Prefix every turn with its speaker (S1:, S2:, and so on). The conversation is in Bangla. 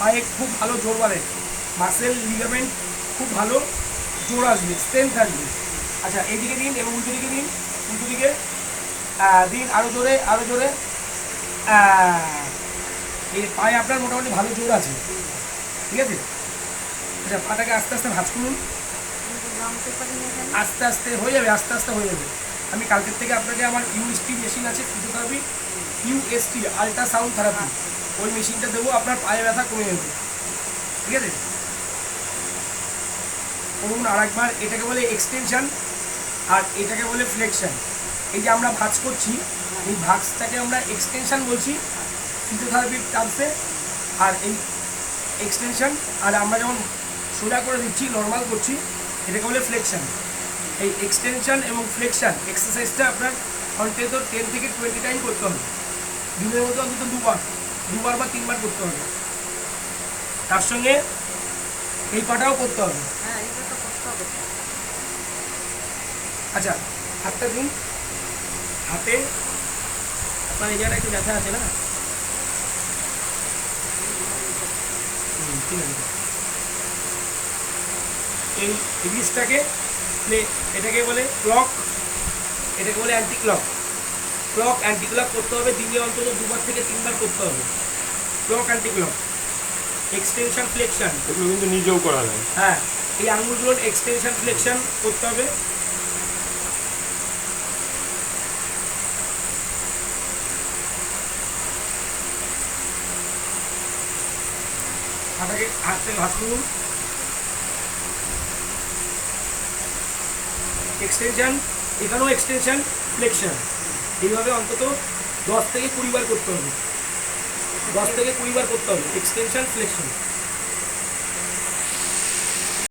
S1: পায়ে খুব ভালো জোর বাড়ে। মাসেল লিগামেন্ট খুব ভালো জোর আসবে স্ট্রেংথ আসবে। আচ্ছা এইদিকে দিন এবং উল্টো দিকে দিন, উল্টো দিকে দিন আরও জোরে আরও জোরে। এই পায়ে আপনার মোটামুটি ভালো জোর আছে। ঠিক আছে? আচ্ছা পাটাকে আস্তে আস্তে ভাঁজ করুন? আস্তে আস্তে হয়ে যাবে, আস্তে আস্তে হয়ে যাবে। আমি কালকের থেকে আপনাকে আমার ইউএসটি মেশিন আছে ফিজিওথেরাপি ইউএসটি আল্ট্রাসাউন্ড থেরাপি ওই মেশিনটা দেবো, আপনার পায়ে ব্যথা কমে যাবে। ঠিক আছে? করুন আর একবার এটাকে বলে এক্সটেনশন আর এটাকে বলে ফ্লেকশন এই যে আমরা ভাঁজ করছি, এই ভাঁজটাকে আমরা এক্সটেনশন বলছি ফিজিওথেরাপির টার্মসে আর এই এক্সটেনশন আর আমরা যখন সোজা করে দিচ্ছি নর্মাল করছি, এটাকে বলে ফ্লেকশন এই এক্সটেনশন এবং ফ্লেকশন এক্সারসাইজটা আপনার অন্তত টেন থেকে টোয়েন্টি টাইম করতে হবে। দিনের মধ্যে অন্তত দুবার। দুবার বা তিনবার করতে হবে। তার সঙ্গে এই পাটাও করতে হবে।
S2: হ্যাঁ
S1: আচ্ছা হাতটা দিন। হাতে আপনার এই জায়গাটা একটু ব্যথা আছে না? ঠিক আছে। এই রিস্টটাকে প্লে এটাকে বলে ক্লক এটাকে বলে anti clock clock anti clock করতে হবে দিনে অন্তত দুবার থেকে তিনবার করতে হবে। Clock anti clock extension flexion
S3: এগুলো কিন্তু নিজেও করা যায়।
S1: হ্যাঁ এই আঙুলগুলোর এক্সটেনশন ফ্লেকশন করতে হবে। হাতাকে হাত থেকে হাত এক্সটেনশন এখানেও এক্সটেনশন ফ্লেকশন এইভাবে অন্তত দশ থেকে কুড়ি বার করতে হবে। দশ থেকে কুড়ি বার করতে হবে। Extension flexion